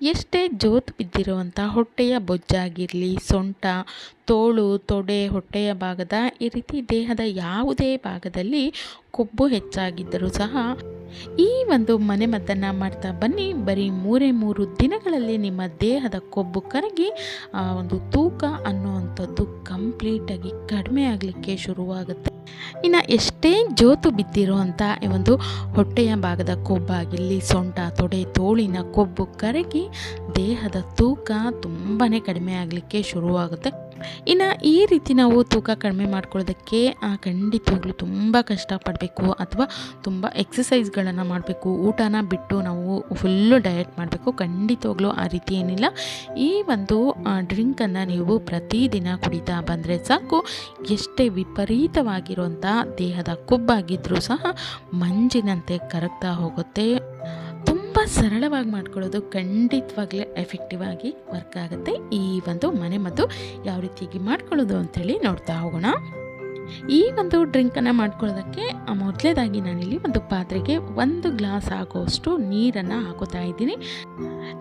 ಎಷ್ಟೇ ಜೋತು ಬಿದ್ದಿರುವಂಥ ಹೊಟ್ಟೆಯ ಬೊಜ್ಜಾಗಿರಲಿ, ಸೊಂಟ, ತೋಳು, ತೊಡೆ, ಹೊಟ್ಟೆಯ ಭಾಗದ ಈ ರೀತಿ ದೇಹದ ಯಾವುದೇ ಭಾಗದಲ್ಲಿ ಕೊಬ್ಬು ಹೆಚ್ಚಾಗಿದ್ದರೂ ಸಹ ಈ ಒಂದು ಮನೆಮದ್ದನ್ನು ಮಾಡ್ತಾ ಬನ್ನಿ. ಬರೀ ಮೂರೇ ಮೂರು ದಿನಗಳಲ್ಲಿ ನಿಮ್ಮ ದೇಹದ ಕೊಬ್ಬು ಕರಗಿ ಒಂದು ತೂಕ ಅನ್ನುವಂಥದ್ದು ಕಂಪ್ಲೀಟಾಗಿ ಕಡಿಮೆ ಆಗಲಿಕ್ಕೆ ಶುರುವಾಗುತ್ತೆ. ಇನ್ನು ಎಷ್ಟೇ ಜೋತು ಬಿದ್ದಿರುವಂಥ ಈ ಒಂದು ಹೊಟ್ಟೆಯ ಭಾಗದ ಕೊಬ್ಬಾಗಿಲ್ಲಿ ಸೊಂಟ, ತೊಡೆ, ತೋಳಿನ ಕೊಬ್ಬು ಕರಗಿ ದೇಹದ ತೂಕ ತುಂಬಾ ಕಡಿಮೆ ಆಗಲಿಕ್ಕೆ ಶುರುವಾಗುತ್ತೆ. ಇನ್ನು ಈ ರೀತಿ ನಾವು ತೂಕ ಕಡಿಮೆ ಮಾಡ್ಕೊಳ್ಳೋದಕ್ಕೆ ಖಂಡಿತವಾಗ್ಲೂ ತುಂಬ ಕಷ್ಟಪಡಬೇಕು ಅಥವಾ ತುಂಬ ಎಕ್ಸಸೈಸ್ಗಳನ್ನು ಮಾಡಬೇಕು, ಊಟನ ಬಿಟ್ಟು ನಾವು ಫುಲ್ಲು ಡಯಟ್ ಮಾಡಬೇಕು, ಖಂಡಿತವಾಗ್ಲೂ ಆ ರೀತಿ ಏನಿಲ್ಲ. ಈ ಒಂದು ಡ್ರಿಂಕನ್ನು ನೀವು ಪ್ರತಿದಿನ ಕುಡಿತಾ ಬಂದರೆ ಸಾಕು. ಎಷ್ಟೇ ವಿಪರೀತವಾಗಿರುವಂಥ ದೇಹದ ಕೊಬ್ಬಾಗಿದ್ದರೂ ಸಹ, ಮಂಜಿನಂತೆ ಕರಗ್ತಾ ಹೋಗುತ್ತೆ. ಸರಳವಾಗಿ ಮಾಡ್ಕೊಳ್ಳೋದು ಖಂಡಿತವಾಗ್ಲೇ ಎಫೆಕ್ಟಿವ್ ಆಗಿ ವರ್ಕ್ ಆಗುತ್ತೆ. ಈ ಒಂದು ಮನೆಮದ್ದು ಯಾವ ರೀತಿಯಾಗಿ ಮಾಡ್ಕೊಳ್ಳೋದು ಅಂತೇಳಿ ನೋಡ್ತಾ ಹೋಗೋಣ. ಈ ಒಂದು ಡ್ರಿಂಕನ್ನು ಮಾಡ್ಕೊಳ್ಳೋದಕ್ಕೆ ಮೊದಲೇದಾಗಿ ನಾನಿಲ್ಲಿ ಒಂದು ಪಾತ್ರೆಗೆ ಒಂದು ಗ್ಲಾಸ್ ಆಗೋಷ್ಟು ನೀರನ್ನು ಹಾಕೋತಾ ಇದ್ದೀನಿ.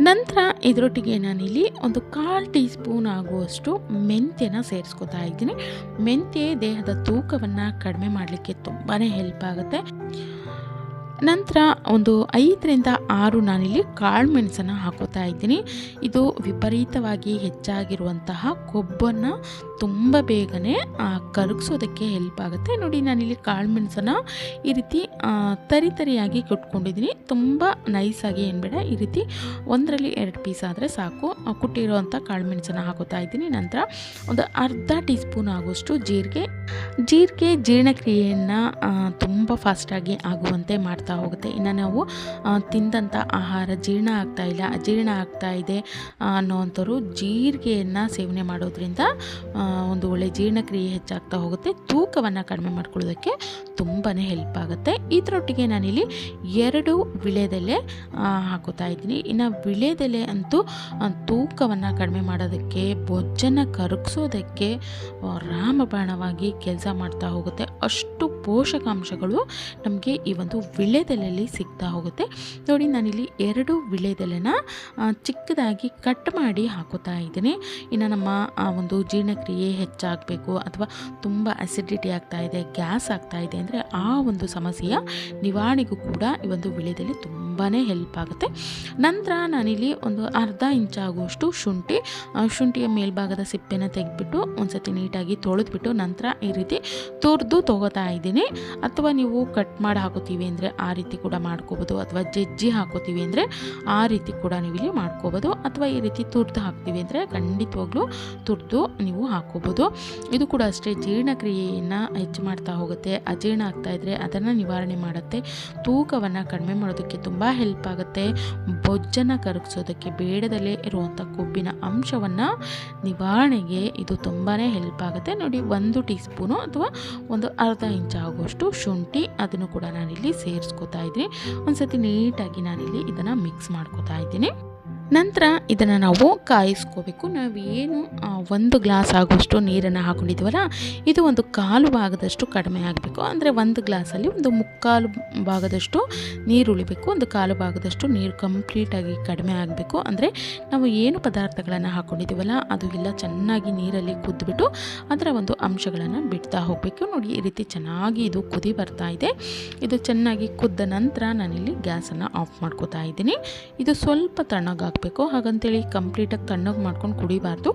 ನಂತರ ಇದರೊಟ್ಟಿಗೆ ನಾನಿಲ್ಲಿ ಒಂದು ಕಾಲು ಟೀ ಸ್ಪೂನ್ ಆಗುವಷ್ಟು ಮೆಂತ್ಯನ ಸೇರಿಸ್ಕೊತಾ ಇದ್ದೀನಿ. ಮೆಂತ್ಯ ದೇಹದ ತೂಕವನ್ನು ಕಡಿಮೆ ಮಾಡಲಿಕ್ಕೆ ತುಂಬಾ ಹೆಲ್ಪ್ ಆಗುತ್ತೆ. ನಂತರ ಒಂದು ಐದರಿಂದ ಆರು ನಾನಿಲ್ಲಿ ಕಾಳು ಮೆಣಸನ್ನು ಹಾಕೋತಾ ಇದ್ದೀನಿ. ಇದು ವಿಪರೀತವಾಗಿ ಹೆಚ್ಚಾಗಿರುವಂತಹ ಕೊಬ್ಬನ್ನು ತುಂಬ ಬೇಗನೆ ಕರಗಿಸೋದಕ್ಕೆ ಹೆಲ್ಪ್ ಆಗುತ್ತೆ. ನೋಡಿ, ನಾನಿಲ್ಲಿ ಕಾಳು ಮೆಣಸನ್ನು ಈ ರೀತಿ ತರಿ ತರಿಯಾಗಿ ಕುಟ್ಕೊಂಡಿದ್ದೀನಿ. ತುಂಬ ನೈಸಾಗಿ ಏನು ಬೇಡ, ಈ ರೀತಿ ಒಂದರಲ್ಲಿ ಎರಡು ಪೀಸ್ ಆದರೆ ಸಾಕು. ಕುಟ್ಟಿರುವಂಥ ಕಾಳು ಮೆಣಸನ್ನು ಹಾಕೋತಾ ಇದ್ದೀನಿ. ನಂತರ ಒಂದು ಅರ್ಧ ಟೀ ಸ್ಪೂನ್ ಆಗುವಷ್ಟು ಜೀರಿಗೆ. ಜೀರಿಗೆ ಜೀರ್ಣಕ್ರಿಯೆಯನ್ನು ತುಂಬ ಫಾಸ್ಟಾಗಿ ಆಗುವಂತೆ ಮಾಡ್ತಾ ಹೋಗುತ್ತೆ. ಇನ್ನು ನಾವು ತಿಂದಂಥ ಆಹಾರ ಜೀರ್ಣ ಆಗ್ತಾ ಇಲ್ಲ, ಅಜೀರ್ಣ ಆಗ್ತಾ ಇದೆ ಅನ್ನೋವಂಥವ್ರು ಜೀರಿಗೆಯನ್ನು ಸೇವನೆ ಮಾಡೋದ್ರಿಂದ ಒಂದು ಒಳ್ಳೆ ಜೀರ್ಣಕ್ರಿಯೆ ಹೆಚ್ಚಾಗ್ತಾ ಹೋಗುತ್ತೆ. ತೂಕವನ್ನು ಕಡಿಮೆ ಮಾಡ್ಕೊಳ್ಳೋದಕ್ಕೆ ತುಂಬಾ ಹೆಲ್ಪ್ ಆಗುತ್ತೆ. ಇದರೊಟ್ಟಿಗೆ ನಾನಿಲ್ಲಿ ಎರಡು ವಿಳೆದೆಲೆ ಹಾಕೋತಾ ಇದ್ದೀನಿ. ಇನ್ನು ವಿಳೆದೆಲೆ ಅಂತೂ ತೂಕವನ್ನು ಕಡಿಮೆ ಮಾಡೋದಕ್ಕೆ ಬೊಜ್ಜನ್ನು ಕರಗಿಸೋದಕ್ಕೆ ರಾಮಬಾಣವಾಗಿ ಕೆಲಸ ಮಾಡ್ತಾ ಹೋಗುತ್ತೆ. ಅಷ್ಟು ಪೋಷಕಾಂಶಗಳು ನಮಗೆ ಈ ಒಂದು ವಿಳೆದೆಲೆಯಲ್ಲಿ ಸಿಗ್ತಾ ಹೋಗುತ್ತೆ. ನೋಡಿ, ನಾನಿಲ್ಲಿ ಎರಡು ವಿಳೆದೆಲೆನ ಚಿಕ್ಕದಾಗಿ ಕಟ್ ಮಾಡಿ ಹಾಕೋತಾ ಇದ್ದೀನಿ. ಇನ್ನು ನಮ್ಮ ಒಂದು ಜೀರ್ಣಕ್ರಿಯೆ ಹೆಚ್ಚಾಗಬೇಕು ಅಥವಾ ತುಂಬ ಅಸಿಡಿಟಿ ಆಗ್ತಾ ಇದೆ ಗ್ಯಾಸ್ ಆಗ್ತಾ ಇದೆ, ಅಂದರೆ ಆ ಒಂದು ಸಮಸ್ಯೆಯ ನಿವಾರಣೆಗೂ ಕೂಡ ಈ ಒಂದು ವಿಳೆದೆಲೆ ತುಂಬಾ ಹೆಲ್ಪ್ ಆಗುತ್ತೆ. ನಂತರ ನಾನಿಲ್ಲಿ ಒಂದು ಅರ್ಧ ಇಂಚಾಗುವಷ್ಟು ಶುಂಠಿ ಶುಂಠಿಯ ಮೇಲ್ಭಾಗದ ಸಿಪ್ಪೆನ ತೆಗೆದ್ಬಿಟ್ಟು ಒಂದ್ಸತಿ ನೀಟಾಗಿ ತೊಳೆದ್ಬಿಟ್ಟು ನಂತರ ಈ ರೀತಿ ತುರಿದು ತೊಗೋತಾ ಇದ್ದೀನಿ. ಅಥವಾ ನೀವು ಕಟ್ ಮಾಡಿ ಹಾಕೋತೀವಿ ಅಂದರೆ ಆ ರೀತಿ ಕೂಡ ಮಾಡ್ಕೋಬೋದು. ಅಥವಾ ಜಜ್ಜಿ ಹಾಕೋತೀವಿ ಅಂದರೆ ಆ ರೀತಿ ಕೂಡ ನೀವು ಇಲ್ಲಿ ಮಾಡ್ಕೋಬೋದು. ಅಥವಾ ಈ ರೀತಿ ತುರ್ದು ಹಾಕ್ತೀವಿ ಅಂದರೆ ಖಂಡಿತವಾಗ್ಲೂ ತುರಿದು ನೀವು ಹಾಕೋಬೋದು. ಇದು ಕೂಡ ಅಷ್ಟೇ ಜೀರ್ಣಕ್ರಿಯೆಯನ್ನು ಹೆಚ್ಚು ಮಾಡ್ತಾ ಹೋಗುತ್ತೆ. ಅಜೀರ್ಣ ಆಗ್ತಾ ಇದ್ದರೆ ಅದನ್ನು ನಿವಾರಣೆ ಮಾಡುತ್ತೆ. ತೂಕವನ್ನು ಕಡಿಮೆ ಮಾಡೋದಕ್ಕೆ ತುಂಬ ಹೆಲ್ಪ್ ಆಗುತ್ತೆ. ಬೊಜ್ಜನ್ನು ಕರಗಿಸೋದಕ್ಕೆ ಬೇಡದಲ್ಲೇ ಇರುವಂಥ ಕೊಬ್ಬಿನ ಅಂಶವನ್ನು ನಿವಾರಣೆಗೆ ಇದು ತುಂಬಾ ಹೆಲ್ಪ್ ಆಗುತ್ತೆ. ನೋಡಿ, ಒಂದು ಟೀ ಸ್ಪೂನು ಅಥವಾ ಒಂದು ಅರ್ಧ ಇಂಚ್ ಆಗುವಷ್ಟು ಶುಂಠಿ ಅದನ್ನು ಕೂಡ ನಾನಿಲ್ಲಿ ಸೇರಿಸ್ಕೊತಾ ಇದ್ದೀನಿ. ಒಂದ್ಸತಿ ನೀಟಾಗಿ ನಾನಿಲ್ಲಿ ಇದನ್ನು ಮಿಕ್ಸ್ ಮಾಡ್ಕೋತಾ ಇದ್ದೀನಿ. ನಂತರ ಇದನ್ನು ನಾವು ಕಾಯಿಸ್ಕೋಬೇಕು. ನಾವು ಏನು ಒಂದು ಗ್ಲಾಸ್ ಆಗುವಷ್ಟು ನೀರನ್ನು ಹಾಕೊಂಡಿದ್ದೀವಲ್ಲ, ಇದು ಒಂದು ಕಾಲು ಭಾಗದಷ್ಟು ಕಡಿಮೆ ಆಗಬೇಕು. ಅಂದರೆ ಒಂದು ಗ್ಲಾಸಲ್ಲಿ ಒಂದು ಮುಕ್ಕಾಲು ಭಾಗದಷ್ಟು ನೀರು ಉಳಿಬೇಕು. ಒಂದು ಕಾಲು ಭಾಗದಷ್ಟು ನೀರು ಕಂಪ್ಲೀಟಾಗಿ ಕಡಿಮೆ ಆಗಬೇಕು. ಅಂದರೆ ನಾವು ಏನು ಪದಾರ್ಥಗಳನ್ನು ಹಾಕ್ಕೊಂಡಿದ್ದೀವಲ್ಲ ಅದು ಎಲ್ಲ ಚೆನ್ನಾಗಿ ನೀರಲ್ಲಿ ಕುದ್ದುಬಿಟ್ಟು ಅದರ ಒಂದು ಅಂಶಗಳನ್ನು ಬಿಡ್ತಾ ಹೋಗಬೇಕು. ನೋಡಿ, ಈ ರೀತಿ ಚೆನ್ನಾಗಿ ಇದು ಕುದಿ ಬರ್ತಾ ಇದೆ. ಇದು ಚೆನ್ನಾಗಿ ಕುದ್ದ ನಂತರ ನಾನಿಲ್ಲಿ ಗ್ಯಾಸನ್ನು ಆಫ್ ಮಾಡ್ಕೋತಾ ಇದ್ದೀನಿ. ಇದು ಸ್ವಲ್ಪ ತಣ್ಣಗಾಗಬೇಕು ಹಾಗಂತೇಳಿ ಕಂಪ್ಲೀಟಾಗಿ ತಣ್ಣಗೆ ಮಾಡ್ಕೊಂಡು ಕುಡಿಬಾರ್ದು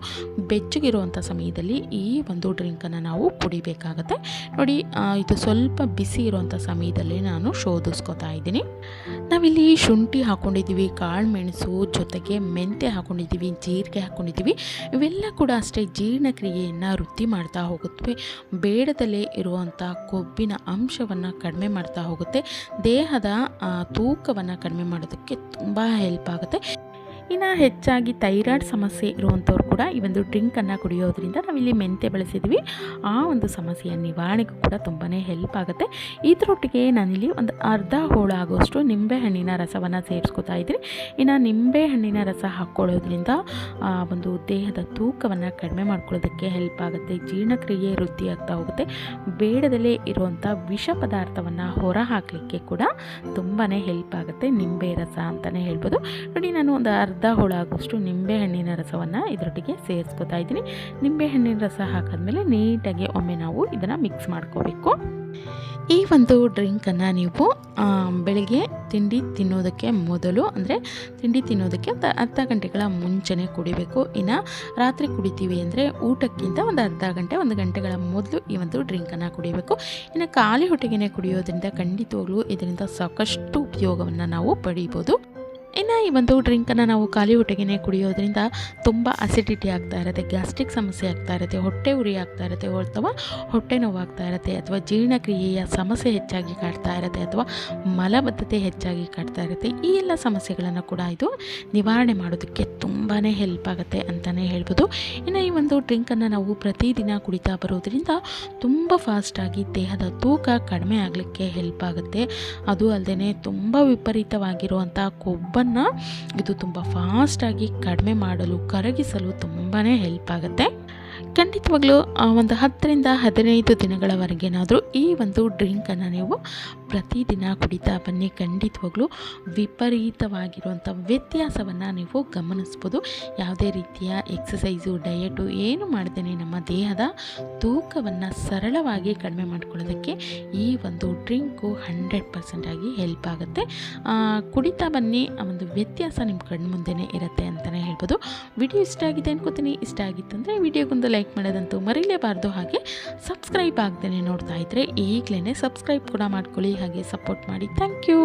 ಬೆಚ್ಚಗಿರುವಂಥ ಸಮಯದಲ್ಲಿ ಈ ಒಂದು ಡ್ರಿಂಕನ್ನು ನಾವು ಕುಡಿಬೇಕಾಗತ್ತೆ ನೋಡಿ ಇದು ಸ್ವಲ್ಪ ಬಿಸಿ ಇರುವಂಥ ಸಮಯದಲ್ಲಿ ನಾನು ಶೋಧಿಸ್ಕೊತಾ ಇದ್ದೀನಿ ನಾವಿಲ್ಲಿ ಶುಂಠಿ ಹಾಕ್ಕೊಂಡಿದ್ದೀವಿ ಕಾಳು ಮೆಣಸು ಜೊತೆಗೆ ಮೆಂತೆ ಹಾಕ್ಕೊಂಡಿದ್ದೀವಿ ಜೀರಿಗೆ ಹಾಕ್ಕೊಂಡಿದ್ದೀವಿ ಇವೆಲ್ಲ ಕೂಡ ಅಷ್ಟೇ ಜೀರ್ಣಕ್ರಿಯೆಯನ್ನು ವೃದ್ಧಿ ಮಾಡ್ತಾ ಹೋಗುತ್ತವೆ ಬೇಡದಲ್ಲೇ ಇರುವಂಥ ಕೊಬ್ಬಿನ ಅಂಶವನ್ನು ಕಡಿಮೆ ಮಾಡ್ತಾ ಹೋಗುತ್ತೆ ದೇಹದ ತೂಕವನ್ನು ಕಡಿಮೆ ಮಾಡೋದಕ್ಕೆ ತುಂಬ ಹೆಲ್ಪ್ ಆಗುತ್ತೆ ಇನ್ನು ಹೆಚ್ಚಾಗಿ ಥೈರಾಯ್ಡ್ ಸಮಸ್ಯೆ ಇರುವಂಥವ್ರು ಕೂಡ ಈ ಒಂದು ಡ್ರಿಂಕನ್ನು ಕುಡಿಯೋದ್ರಿಂದ ನಾವಿಲ್ಲಿ ಮೆಂತೆ ಬಳಸಿದ್ವಿ. ಆ ಒಂದು ಸಮಸ್ಯೆಯ ನಿವಾರಣೆಗೂ ಕೂಡ ತುಂಬಾ ಹೆಲ್ಪ್ ಆಗುತ್ತೆ. ಇದರೊಟ್ಟಿಗೆ ನಾನಿಲ್ಲಿ ಒಂದು ಅರ್ಧ ಹೋಳಾಗುವಷ್ಟು ನಿಂಬೆಹಣ್ಣಿನ ರಸವನ್ನು ಸೇರಿಸ್ಕೊತಾ ಇದ್ದೀನಿ. ಇನ್ನು ನಿಂಬೆಹಣ್ಣಿನ ರಸ ಹಾಕ್ಕೊಳ್ಳೋದ್ರಿಂದ, ಆ, ಒಂದು ದೇಹದ ತೂಕವನ್ನು ಕಡಿಮೆ ಮಾಡ್ಕೊಳ್ಳೋದಕ್ಕೆ ಹೆಲ್ಪ್ ಆಗುತ್ತೆ. ಜೀರ್ಣಕ್ರಿಯೆ ವೃದ್ಧಿಯಾಗ್ತಾ ಹೋಗುತ್ತೆ. ಬೇಡದಲ್ಲೇ ಇರುವಂಥ ವಿಷ ಪದಾರ್ಥವನ್ನು ಹೊರ ಹಾಕಲಿಕ್ಕೆ ಕೂಡ ತುಂಬಾ ಹೆಲ್ಪ್ ಆಗುತ್ತೆ. ನಿಂಬೆ ರಸ ಅಂತಲೇ ಹೇಳ್ಬೋದು. ನೋಡಿ, ನಾನು ಒಂದು ಅರ್ಧ ಅರ್ಧ ಹೋಳಾಗುವಷ್ಟು ನಿಂಬೆಹಣ್ಣಿನ ರಸವನ್ನು ಇದರೊಟ್ಟಿಗೆ ಸೇರಿಸ್ಕೊತಾ ಇದ್ದೀನಿ. ನಿಂಬೆಹಣ್ಣಿನ ರಸ ಹಾಕಿದ್ಮೇಲೆ ನೀಟಾಗಿ ಒಮ್ಮೆ ನಾವು ಇದನ್ನು ಮಿಕ್ಸ್ ಮಾಡ್ಕೋಬೇಕು. ಈ ಒಂದು ಡ್ರಿಂಕನ್ನು ನೀವು ಬೆಳಿಗ್ಗೆ ಬೆಳಗ್ಗೆ ತಿಂಡಿ ತಿನ್ನೋದಕ್ಕೆ ಮೊದಲು ಅಂದರೆ ತಿಂಡಿ ತಿನ್ನೋದಕ್ಕೆ ಒಂದು ಅರ್ಧ ಗಂಟೆಗಳ ಮುಂಚೆನೇ ಕುಡಿಬೇಕು. ಇನ್ನು ರಾತ್ರಿ ಕುಡಿತೀವಿ ಅಂದರೆ ಊಟಕ್ಕಿಂತ ಒಂದು ಅರ್ಧ ಗಂಟೆ, ಒಂದು ಗಂಟೆಗಳ ಮೊದಲು ಈ ಒಂದು ಡ್ರಿಂಕನ್ನು ಕುಡಿಬೇಕು. ಇನ್ನು ಖಾಲಿ ಹೊಟ್ಟೆಗೆ ಕುಡಿಯೋದ್ರಿಂದ ಖಂಡಿತವಾಗ್ಲೂ ಇದರಿಂದ ಸಾಕಷ್ಟು ಉಪಯೋಗವನ್ನು ನಾವು ಪಡೀಬೋದು. ಇನ್ನು ಈ ಒಂದು ಡ್ರಿಂಕನ್ನು ನಾವು ಖಾಲಿ ಹೊಟ್ಟೆಗೆ ಕುಡಿಯೋದ್ರಿಂದ ತುಂಬ ಅಸಿಡಿಟಿ ಆಗ್ತಾ ಇರುತ್ತೆ ಗ್ಯಾಸ್ಟ್ರಿಕ್ ಸಮಸ್ಯೆ ಆಗ್ತಾ ಇರುತ್ತೆ, ಹೊಟ್ಟೆ ಉರಿ ಆಗ್ತಾ ಇರುತ್ತೆ, ಅಥವಾ ಹೊಟ್ಟೆ ನೋವಾಗ್ತಾ ಇರುತ್ತೆ, ಅಥವಾ ಜೀರ್ಣಕ್ರಿಯೆಯ ಸಮಸ್ಯೆ ಹೆಚ್ಚಾಗಿ ಕಾಡ್ತಾ ಇರುತ್ತೆ, ಅಥವಾ ಮಲಬದ್ಧತೆ ಹೆಚ್ಚಾಗಿ ಕಾಡ್ತಾ ಇರುತ್ತೆ, ಈ ಎಲ್ಲ ಸಮಸ್ಯೆಗಳನ್ನು ಕೂಡ ಇದು ನಿವಾರಣೆ ಮಾಡೋದಕ್ಕೆ ತುಂಬಾ ಹೆಲ್ಪ್ ಆಗುತ್ತೆ ಅಂತಲೇ ಹೇಳ್ಬೋದು. ಇನ್ನು ಈ ಒಂದು ಡ್ರಿಂಕನ್ನು ನಾವು ಪ್ರತಿದಿನ ಕುಡಿತಾ ಬರೋದ್ರಿಂದ ತುಂಬ ಫಾಸ್ಟಾಗಿ ದೇಹದ ತೂಕ ಕಡಿಮೆ ಆಗಲಿಕ್ಕೆ ಹೆಲ್ಪ್ ಆಗುತ್ತೆ. ಅದು ಅಲ್ಲದೆ ತುಂಬ ವಿಪರೀತವಾಗಿರುವಂಥ ಕೊಬ್ಬನ್ನು ಇದು ತುಂಬ ಫಾಸ್ಟಾಗಿ ಕಡಿಮೆ ಮಾಡಲು ಕರಗಿಸಲು ತುಂಬಾ ಹೆಲ್ಪ್ ಆಗುತ್ತೆ. ಖಂಡಿತವಾಗ್ಲೂ ಒಂದು ಹತ್ತರಿಂದ ಹದಿನೈದು ದಿನಗಳವರೆಗೇನಾದರೂ ಈ ಒಂದು ಡ್ರಿಂಕನ್ನು ನೀವು ಪ್ರತಿದಿನ ಕುಡಿತಾ ಬನ್ನಿ. ಖಂಡಿತವಾಗ್ಲೂ ವಿಪರೀತವಾಗಿರುವಂಥ ವ್ಯತ್ಯಾಸವನ್ನು ನೀವು ಗಮನಿಸ್ಬೋದು. ಯಾವುದೇ ರೀತಿಯ ಎಕ್ಸಸೈಸು ಡಯಟು ಏನು ಮಾಡ್ದೇನೆ ನಮ್ಮ ದೇಹದ ತೂಕವನ್ನು ಸರಳವಾಗಿ ಕಡಿಮೆ ಮಾಡ್ಕೊಳ್ಳೋದಕ್ಕೆ ಈ ಒಂದು ಡ್ರಿಂಕು ಹಂಡ್ರೆಡ್ ಪರ್ಸೆಂಟಾಗಿ ಹೆಲ್ಪ್ ಆಗುತ್ತೆ. ಕುಡಿತಾ ಬನ್ನಿ. ಆ, ಒಂದು ವ್ಯತ್ಯಾಸ ನಿಮ್ಮ ಕಣ್ಣ ಮುಂದೆನೇ ಇರುತ್ತೆ ಅಂತಲೇ ಹೇಳ್ಬೋದು ವಿಡಿಯೋ ಇಷ್ಟ ಆಗಿದೆ ಅನ್ಕೋತೀನಿ. ಇಷ್ಟ ಆಗಿತ್ತಂದರೆ ವಿಡಿಯೋಗೊಂದು ಲೈಕ್ ಮಾಡೋದಂತೂ ಮರೀಲೇಬಾರ್ದು. ಹಾಗೆ ಸಬ್ಸ್ಕ್ರೈಬ್ ಆಗ್ದೇ ನೋಡ್ತಾ ಇದ್ದರೆ ಈಗಲೇ ಸಬ್ಸ್ಕ್ರೈಬ್ ಕೂಡ ಮಾಡ್ಕೊಳ್ಳಿ. ಹಾಗೆ ಸಪೋರ್ಟ್ ಮಾಡಿ. Thank you.